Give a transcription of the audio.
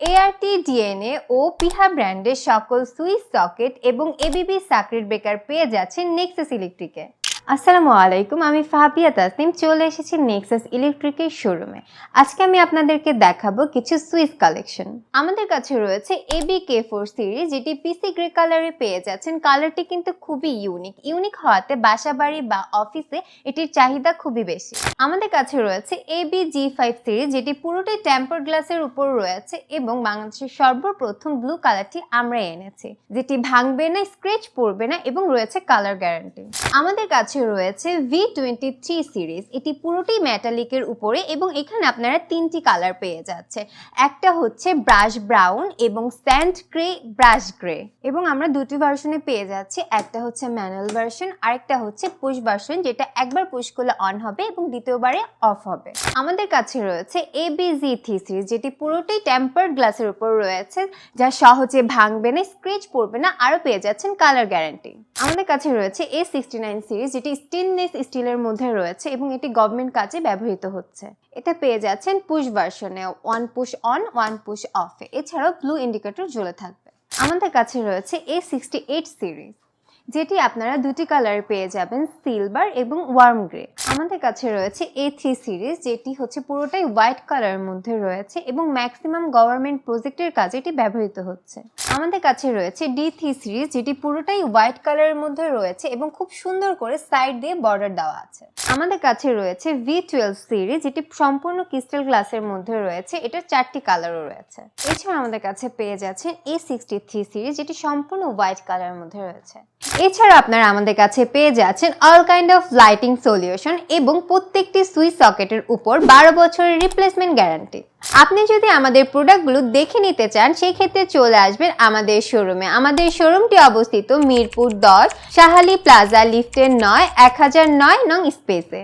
ART DNA ও পিহা ব্র্যান্ডের সকল সুইস সকেট এবং এবিবি সার্কিট ব্রেকার পেয়ে যাচ্ছেন নেক্সাস ইলেকট্রিকে আসসালামু আলাইকুম, আমি ফাবিয়া তাসনিম, চলে এসেছি নেক্সাস ইলেকট্রিকের শোরুমে আজকে আমি আপনাদেরকে দেখাবো কিছু সুইচ কালেকশন আমাদের কাছে রয়েছে এবি কে ফোর সিরিজ যেটি পিসি গ্রে কালারে পেয়ে যাচ্ছেন। কালারটি কিন্তু খুবই ইউনিক ইউনিক হওয়াতে বাসা বাড়ি বা অফিসে এটির চাহিদা খুবই বেশি। আমাদের কাছে রয়েছে এবি জি ফাইভ সিরিজ যেটি পুরোটাই টেম্পার গ্লাসের উপর রয়েছে এবং বাংলাদেশের সর্বপ্রথম ব্লু কালারটি আমরা এনেছি, যেটি ভাঙবে না স্ক্রেচ পড়বে না এবং রয়েছে কালার গ্যারান্টি আমাদের কাছে রয়েছে ভি টোয়েন্টি থ্রি সিরিজ এটি পুরোটাই মেটালিকের উপরে এবং এখানে আপনারা তিনটি কালার পেয়ে যাচ্ছে। একটা হচ্ছে ব্রাশ ব্রাউন এবং স্যান্ড গ্রে ব্রাশ গ্রে এবং আমরা দুটি ভার্সনে পেয়ে যাচ্ছি। একটা হচ্ছে ম্যানুয়াল ভার্সন আরেকটা হচ্ছে পুশ ভার্সন যেটা একবার পুশ করলে অন হবে এবং দ্বিতীয়বারে অফ হবে। আমাদের কাছে রয়েছে এবিজি থ্রি সিরিজ যেটি পুরোটাই টেম্পার্ড গ্লাসের উপর রয়েছে, যা সহজে ভাঙবে না স্ক্রেচ পড়বে না, আরও পেয়ে যাচ্ছেন কালার গ্যারান্টি আমাদের কাছে রয়েছে এ সিক্সটি নাইন সিরিজ যেটি স্টেনলেস স্টিলের মধ্যে রয়েছে এবং এটি গভর্নমেন্ট কাজে ব্যবহৃত হচ্ছে। এটা পেয়ে যাচ্ছেন পুশ ভার্সনে one push on one push অফে এছাড়াও ব্লু ইন্ডিকেটর জ্বলে থাকবে। আমাদের কাছে রয়েছে এ সিক্সটি এইট সিরিজ যেটি আপনারা দুটি কালারে পেয়ে যাবেন সিলভার এবং ওয়ার্ম গ্রে আমাদের কাছে রয়েছে এ থ্রি সিরিজ যেটি হচ্ছে পুরোটাই হোয়াইট কালারের মধ্যে রয়েছে এবং ম্যাক্সিমাম গভর্নমেন্ট প্রজেক্টের কাজে এটি ব্যবহৃত হচ্ছে। আমাদের কাছে রয়েছে ডি থ্রি সিরিজ যেটি পুরোটাই হোয়াইট কালারের মধ্যে রয়েছে এবং খুব সুন্দর করে সাইড দিয়ে বর্ডার দেওয়া আছে। আমাদের কাছে রয়েছে ভি টুয়েলভ সিরিজ যেটি সম্পূর্ণ ক্রিস্টাল গ্লাসের মধ্যে রয়েছে। এটার চারটি কালারও রয়েছে। এছাড়া আমাদের কাছে পেয়ে যাচ্ছেন এ সিক্সটি থ্রি সিরিজ যেটি সম্পূর্ণ হোয়াইট কালারের মধ্যে রয়েছে। এছাড়া আপনারা আমাদের কাছে পেয়ে যাচ্ছেন all kind of lighting solution এবং প্রত্যেকটি সুইচ সকেটের উপর বারো বছরের রিপ্লেসমেন্ট গ্যারান্টি আপনি যদি আমাদের প্রোডাক্টগুলো দেখে নিতে চান সেই ক্ষেত্রে চলে আসবেন আমাদের শোরুমে আমাদের শোরুমটি অবস্থিত মিরপুর দশ সাহালি প্লাজা লিফটের নয়, এক হাজার নয় নং স্পেসে